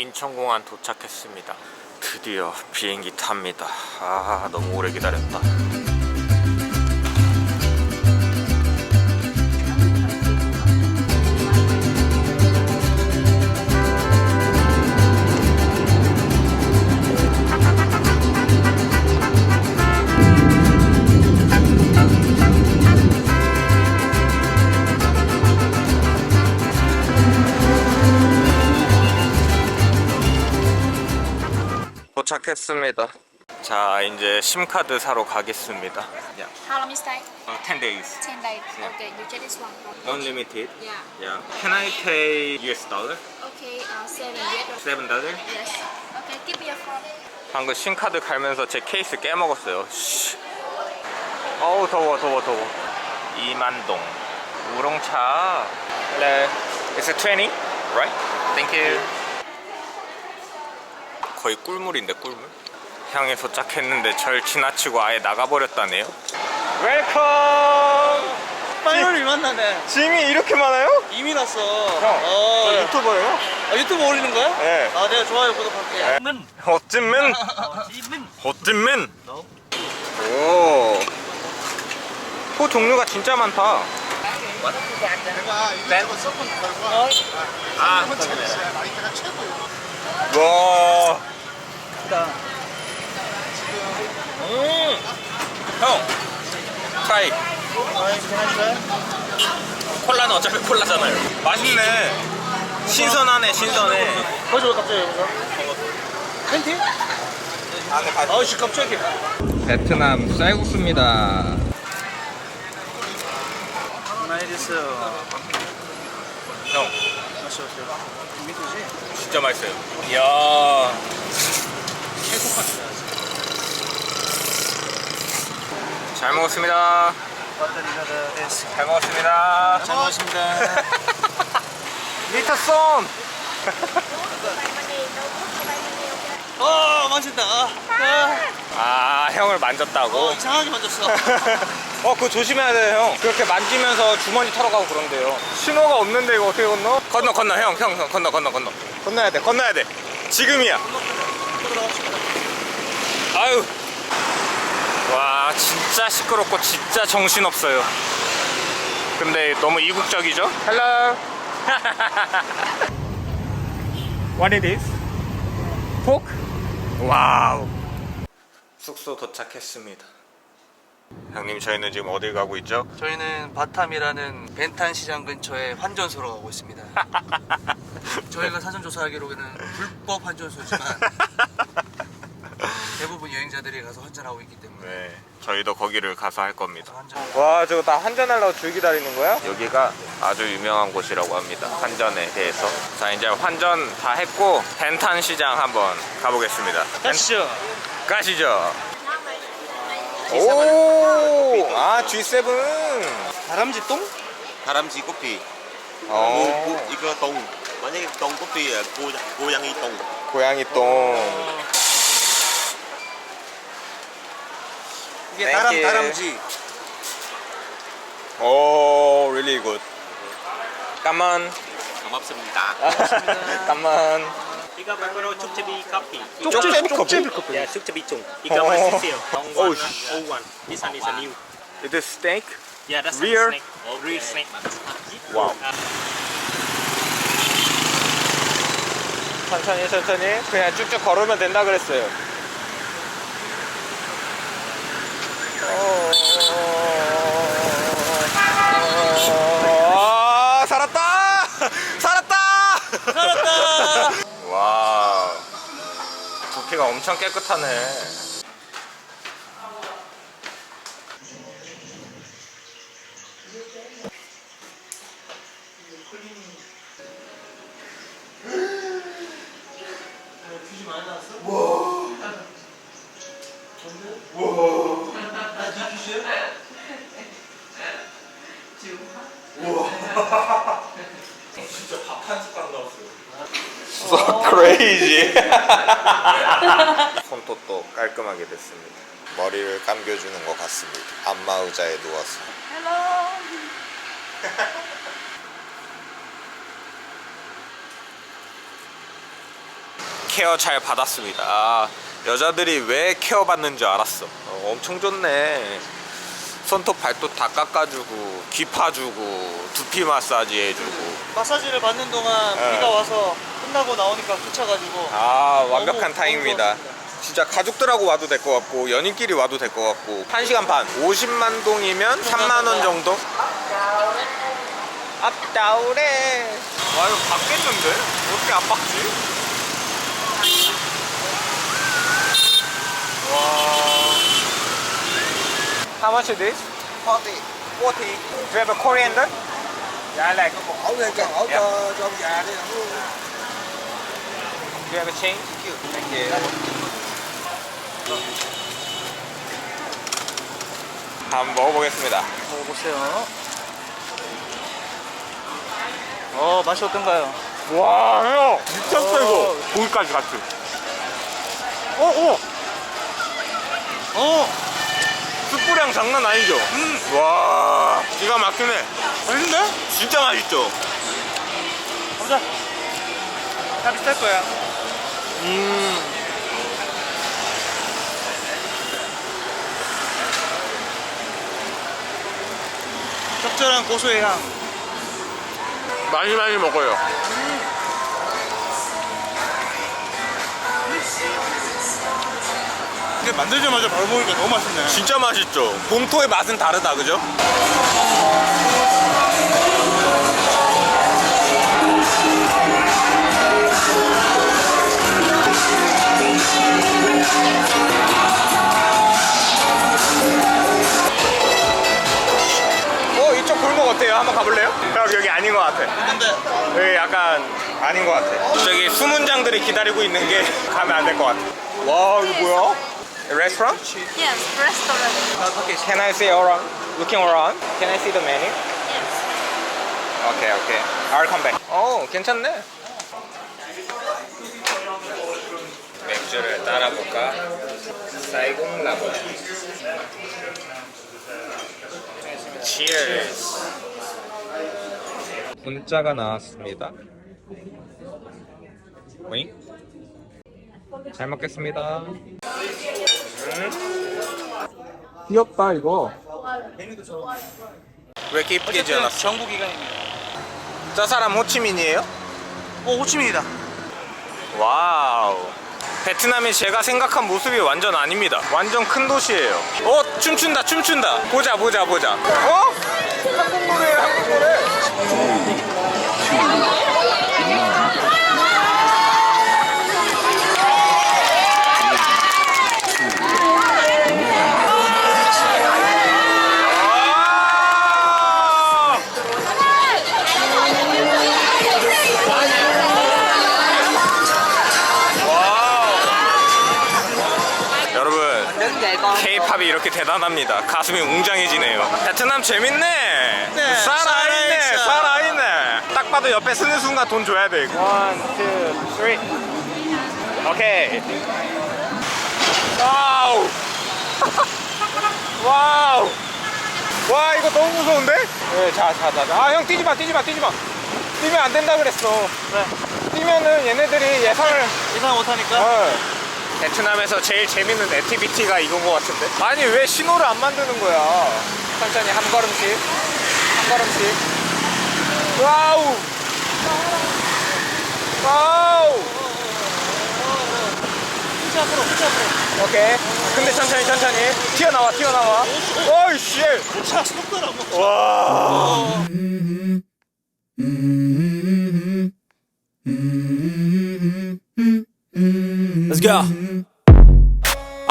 인천공항 도착했습니다. 드디어 비행기 탑니다. 아 너무 오래 기다렸다. 도착했습니다. 자 이제 심카드 사러 가겠습니다. How long is stay? 10 days. 10 days. Okay, you get this one. Unlimited. Yeah. Yeah. Can I pay US dollar? Okay, uh, 7 US. 7 dollar? Yes. Okay, give me your phone. 방금 신카드 갈면서 제 케이스 깨먹었어요. 씨. 어우 더워 더워 더워. 이만동 우롱차. Hello. It's a 20, right? Thank you. 거의 꿀물인데 꿀물. 향에 도착했는데 절 지나치고 아예 나가버렸다네요. 웰컴. 파이널이 만나네. 짐이 이렇게 많아요? 이미 났어. 형, 어, 저 유튜버예요? 아, 유튜브 올리는 거야? 네. 아, 내가 좋아요 구독할게. 네. 어찜맨? 지민. 어찜맨? 너? 오. 포 종류가 진짜 많다. 짠. 아, 와. 음. 형. 트라이. 콜라는 어차피 콜라잖아요. 맛있네. 신선하네, 신선해. 거기서 왜 갑자기 여기서? 팬티? 아우씨 깜짝이야. 베트남 쌀국수입니다. 나이리스. 형, 마셔 보세요. 믿으지? 진짜 맛있어요. 이야. 잘 먹었습니다. 잘 먹었습니다. 잘 먹었습니다. 리터송. 어, 만진다. 아, 아, 아, 형을 만졌다고? 어, 이상하게 만졌어. 어, 그거 조심해야 돼요, 형. 그렇게 만지면서 주머니 털어가고 그런데요. 신호가 없는데 이거 어떻게 건너? 건너, 건너, 형, 형, 형, 건너, 건너, 건너. 건너야 돼, 건너야 돼. 지금이야. 아유. 와, 진짜 시끄럽고 진짜 정신없어요. 근데 너무 이국적이죠? Hello. What is this? Pork? 와우. 숙소 도착했습니다. 형님 저희는 지금 어딜 가고 있죠? 저희는 바탐이라는 벤탄 시장 근처에 환전소로 가고 있습니다. 저희가 사전 조사하기로는 불법 환전소지만 여행자들이 가서 환전하고 있기 때문에 네, 저희도 거기를 가서 할 겁니다. 환전. 와, 저거 다 환전하려고 줄 기다리는 거야? 여기가 아주 유명한 곳이라고 합니다. 환전에 대해서. 자, 이제 환전 다 했고 벤탄 시장 한번 가보겠습니다. 가시죠. 가시죠. 오, 아 G7. 다람쥐 똥? 다람쥐 커피. 어, 뭐, 이거 똥. 만약에 똥 고, 고양이 똥. 고양이 똥. 이게 Thank 다람 you. 다람쥐. 오, really good. Come on, 고맙습니다. come on. 이거 말고로 쪽제비 커피. 쪽제비 커피? 쪽제비 커피. 야, 쪽제비 종. 이거 맛있어요. Oh, sh-. This one is a new. It is steak? Yeah, that's Rear? a snake. Oh, real snake. 와우. 천천히 천천히 그냥 쭉쭉 걸으면 된다 그랬어요. 아, 살았다! 살았다! 살았다. 와, 부피가 엄청 깨끗하네. 진짜 밥 한 숟가락 넣었어요. So crazy. 손톱도 깔끔하게 됐습니다. 머리를 감겨주는 것 같습니다. 안마 의자에 누워서. 케어 잘 받았습니다. 아, 여자들이 왜 케어 받는 줄 알았어. 어, 엄청 좋네. 손톱 발톱 다 깎아주고 귀 파주고 두피 마사지 해주고 마사지를 받는 동안 네. 비가 와서 끝나고 나오니까 그쳐가지고 아 완벽한 타임입니다. 진짜 가족들하고 와도 될 것 같고 연인끼리 와도 될 것 같고 1시간 반 50만 동이면 3만 원 정도 앞다우래 와 이거 받겠는데? 어떻게 안 받지? 와 How much is this? 40 40 Do you have a coriander? Yeah, I like ổ lên cho ổ cho cho ông già đi Do you have a change? Thank you. 한번 먹어보겠습니다. 먹어보세요 어 맛이 어떤가요? 와, 형! 미쳤어, 어. 이거! 고기까지 같이. 어, 어! 어 숯불향 장난 아니죠? 음! 와, 기가 막히네. 맛있는데? 진짜 맛있죠? 가보자 다 비쌀 거야 음. 적절한 고소의 향 많이 많이 먹어요. 근데 만들자마자 바로 먹으니까 너무 맛있네 진짜 맛있죠? 본토의 맛은 다르다, 그죠? 어, 이쪽 골목 어때요? 한번 가볼래요? 형, 여기 아닌 것 같아. 근데 여기 약간 아닌 것 같아. 저기 수문장들이 기다리고 있는 게 가면 안 될 것 같아. 와, 이거 뭐야? 레스토랑? Yes, restaurant. Can I see around? Looking around? Can I see the menu? Yes. Okay, okay. I'll come back. 어, 괜찮네. 맥주를 따라 볼까? 사이공 라고. Cheers. 문자가 나왔습니다. 윙. 잘 먹겠습니다. 귀엽다 이거. 왜 이렇게 이쁘게 지어놨어? 정부 기간입니다 저 사람 호치민이에요? 어 호치민이다 와우. 베트남이 제가 생각한 모습이 완전 아닙니다. 완전 큰 도시예요. 어, 춤춘다, 춤춘다. 보자, 보자, 보자. 어? 한국 노래, 한국 노래. K-팝이 이렇게 대단합니다. 가슴이 웅장해지네요. 베트남 재밌네. 네, 살아있네. 살아있어. 살아있네. 딱 봐도 옆에 쓰는 순간 돈 줘야 돼. One, two, three. 오케이. 와우. 와우. 와 이거 너무 무서운데? 네, 자, 자, 자, 자. 아, 형 뛰지 마, 뛰지 마, 뛰지 마. 뛰면 안 된다 그랬어. 그래 뛰면은 얘네들이 예상을 예상 못하니까 어. 베트남에서 제일 재밌는 액티비티가 이건 것 같은데? 아니 왜 신호를 안 만드는 거야? 천천히 한 걸음씩. 한 걸음씩. 와우! 와우! 후지 앞으로 후지 앞으로. 오케이. 근데 천천히 천천히. 튀어나와 튀어나와. 어이씨 차 속도를 안 와. Let's go.